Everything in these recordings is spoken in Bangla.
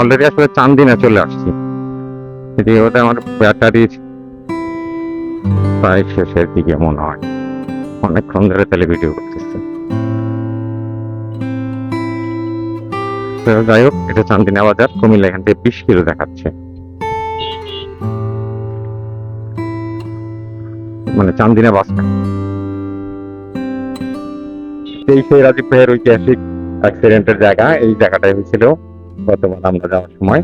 অলরেডি আসলে চান্দিনা চলে আসছি। এদিকে ওটা আমার ব্যাটারির প্রায় শেষের দিকে মনে হয়। অনেকক্ষণ ধরে তাহলে ভিডিও করতেছে। যাই হোক, এটা চান্দিনা বাজার। কুমিল্লা এখান থেকে বিশ কিলো দেখাচ্ছে। মানে চান্দিনা বাস এই সেই রাজীব ভাইয়ের ঐতিহাসিক অ্যাক্সিডেন্টের জায়গা, এই জায়গাটাই হয়েছিল। গতবার আমরা যাওয়ার সময়।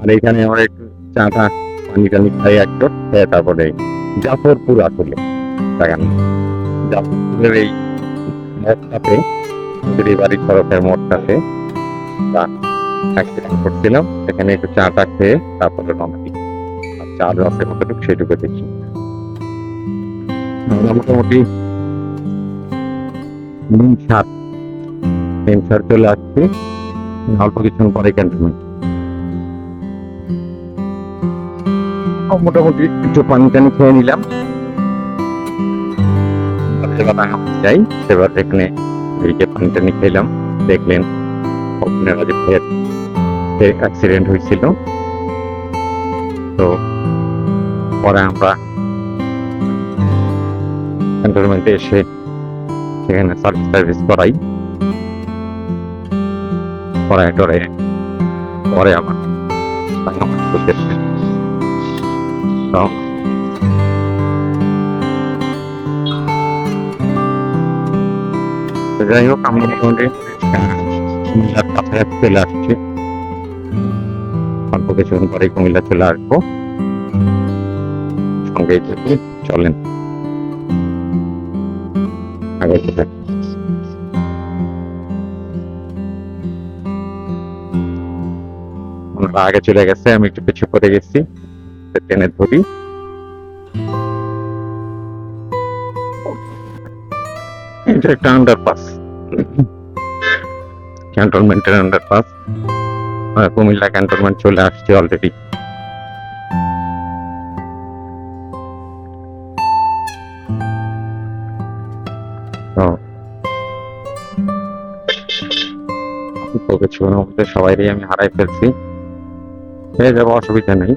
আর এখানে আমরা একটু চাটা পানি টানি খাই একটু খেয়ে তারপরে জাফরপুর আসলে। জায়গা জাফরপুরের এই মোড়টাতে বাড়ির সড়কের মোড়টাতে অ্যাক্সিডেন্ট করছিলাম একটু খেয়ে তারপরে রওনা দিই আর কতটুকু সেটুকু দেখি আমরা মোটামুটি নিমসার নিমসার চলে আসছি। অল্প কিছুক্ষণ পরে ক্যান্টনমেন্ট মোটামুটি একটু পানি টানি খেয়ে নিলাম। যাই। সেবার এখানে যে পানি টানি খেলাম। দেখলেন ওখানে রাজীব ভাইয়ের অ্যাক্সিডেন্ট হয়েছিল। তো পরে আমরা ক্যান্টনমেন্টে এসে সেখানে সার্ভিস সার্ভিস করাই। করায় টরে পরে আমার যাই হোক, আমি মোটামুটি, কুমিল্লার চলে আসছি। অল্প কিছুক্ষণ পরে কুমিল্লা চলে আসব। সঙ্গে চলেন। আগে চলে আগে চলে গেছে, আমি একটু পিছু করে গেছি। ট্রেনে ধরি। এটা একটা আন্ডারপাস ক্যান্টনমেন্টের আন্ডারপাস কুমিল্লা ক্যান্টনমেন্ট চলে আসছে অলরেডি সবাইরই আমি হারাই ফেলছি। হয়ে যাব, অসুবিধা নেই।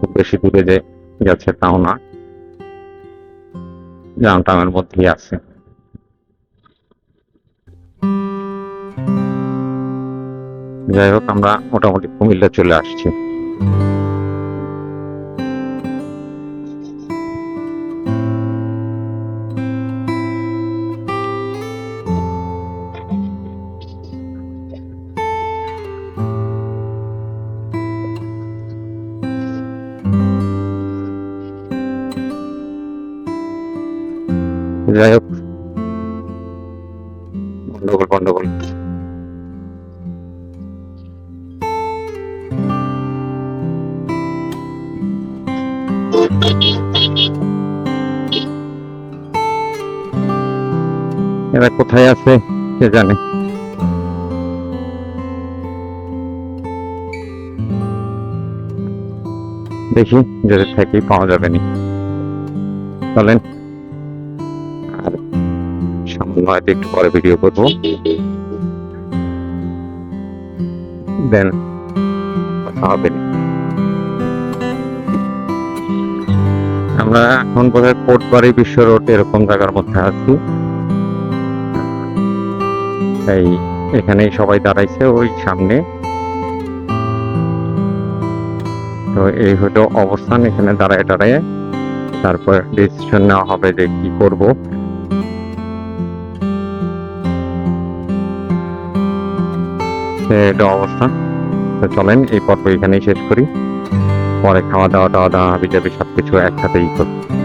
খুব বেশি দূরে যে গেছে তাও না। জামটামের মধ্যেই আছে। যাই হোক, আমরা মোটামুটি কুমিল্লা চলে আসছি। যাই হোক। গন্ডগোল গন্ডগোল। এরা কোথায় আছে কে জানে? দেখি, যদি থাকি পাওয়া যাবে নি। চলেন। হয়তো একটু পরে ভিডিও করব। দেন। হবে। আমরা এখন বোধহয় কোটবাড়ি বিশ্ব রোড এরকম জায়গার মধ্যে আছি। এই এখানেই সবাই দাঁড়াইছে ওই সামনে। তো এই হলো অবস্থান এখানে দাঁড়ায় দাঁড়ায়। তারপর ডিসিশন নেওয়া হবে যে কি করব। এটা অবস্থা তো চলেন, এই পর্ব এখানেই শেষ করি। পরে খাওয়া দাওয়া দাওয়া দাওয়া হাবি যাবি সবকিছু একসাথেই করব